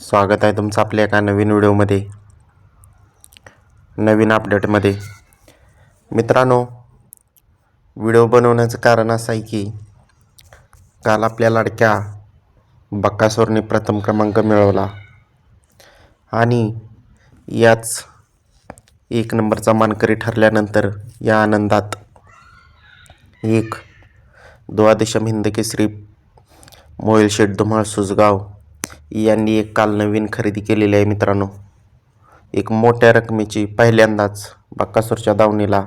स्वागत आहे तुमचं आपल्या एका नवीन व्हिडिओमध्ये नवीन अपडेटमध्ये. मित्रांनो व्हिडिओ बनवण्याचं कारण असं आहे की काल आपल्या लाडक्या बक्कासोरने प्रथम क्रमांक मिळवला. आणि याच एक नंबरचा मानकरी ठरल्यानंतर या आनंदात एक द्वादशम हिंद केसरी मोहिल शेठ धुमाळ सुजगाव यांनी एक काल नवीन खरेदी केलेली आहे मित्रांनो. एक मोठ्या रकमेची पहिल्यांदाच बक्कासूरच्या दावणीला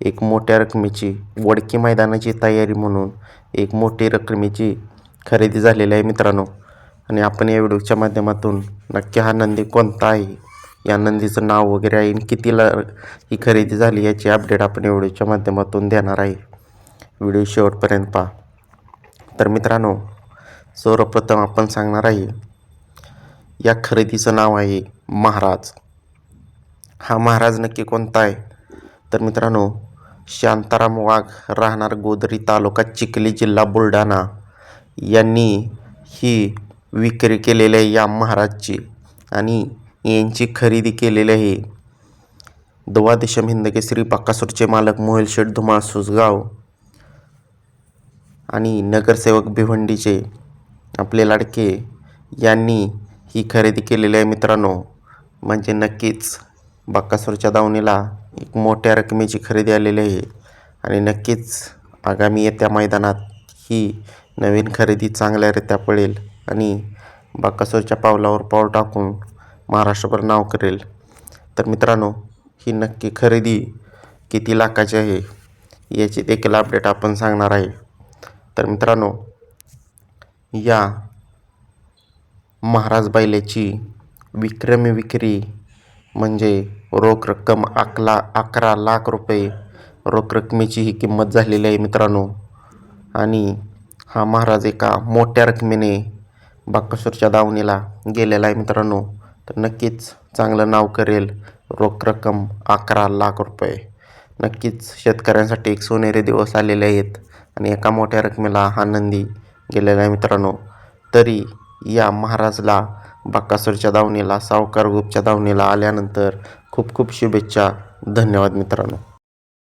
एक मोठ्या रकमेची वडकी मैदानाची तयारी म्हणून एक मोठी रकमेची खरेदी झालेली आहे मित्रांनो. आणि आपण या व्हिडिओच्या माध्यमातून नक्की हा नंदी कोणता आहे? या नंदीचं नाव वगैरे आहे आणि कितीला ही खरेदी झाली याची अपडेट आपण या व्हिडिओच्या माध्यमातून देणार आहे. व्हिडिओ शेवटपर्यंत पहा. तर मित्रांनो सर्वप्रथम आपण सांगणार आहे या खरेदीचं नाव आहे महाराज. हा महाराज नक्की कोणता आहे? तर मित्रांनो शांताराम वाघ राहणार गोदरी तालुका चिखली जिल्हा बुलढाणा. यांनी ही विक्री केलेली आहे या महाराजची आणि यांची खरेदी केलेली आहे. द्वादशम हिंदके श्री बाकासूरचे मालक मोहिल शेठ धुमाळ सुसगाव आणि नगरसेवक भिवंडीचे. आपले लाडके यांनी ही खरेदी केलेली आहे मित्रांनो. म्हणजे नक्कीच बाक्कासूरच्या दावणीला एक मोठ्या रकमेची खरेदी आलेली आहे. आणि नक्कीच आगामी येत्या मैदानात ही नवीन खरेदी चांगल्यारित्या पडेल आणि बाक्कासूरच्या पावलावर पाऊल टाकून महाराष्ट्रभर नाव करेल. तर मित्रांनो ही नक्की खरेदी किती लाखाची आहे याची देखील अपडेट आपण सांगणार आहे. तर मित्रांनो या महाराज बैलाची विक्रमी विक्री म्हणजे रोख रक्कम अकला अकरा लाख रुपये रोख रकमेची ही किंमत झालेली आहे मित्रांनो. आणि हा महाराज एका मोठ्या रकमेने बाकासूरच्या दावणीला गेलेला आहे मित्रांनो. तर नक्कीच चांगलं नाव करेल रोख रक्कम अकरा लाख रुपये. नक्कीच शेतकऱ्यांसाठी एक सोनेरी दिवस आलेले आहेत आणि एका मोठ्या रकमेला हा नंदी गेलेला आहे मित्रांनो. तरी या महाराजला बाक्कासूरच्या दावणीला सावकार ग्रुपच्या दावणीला आल्यानंतर खूप खूप शुभेच्छा. धन्यवाद मित्रांनो.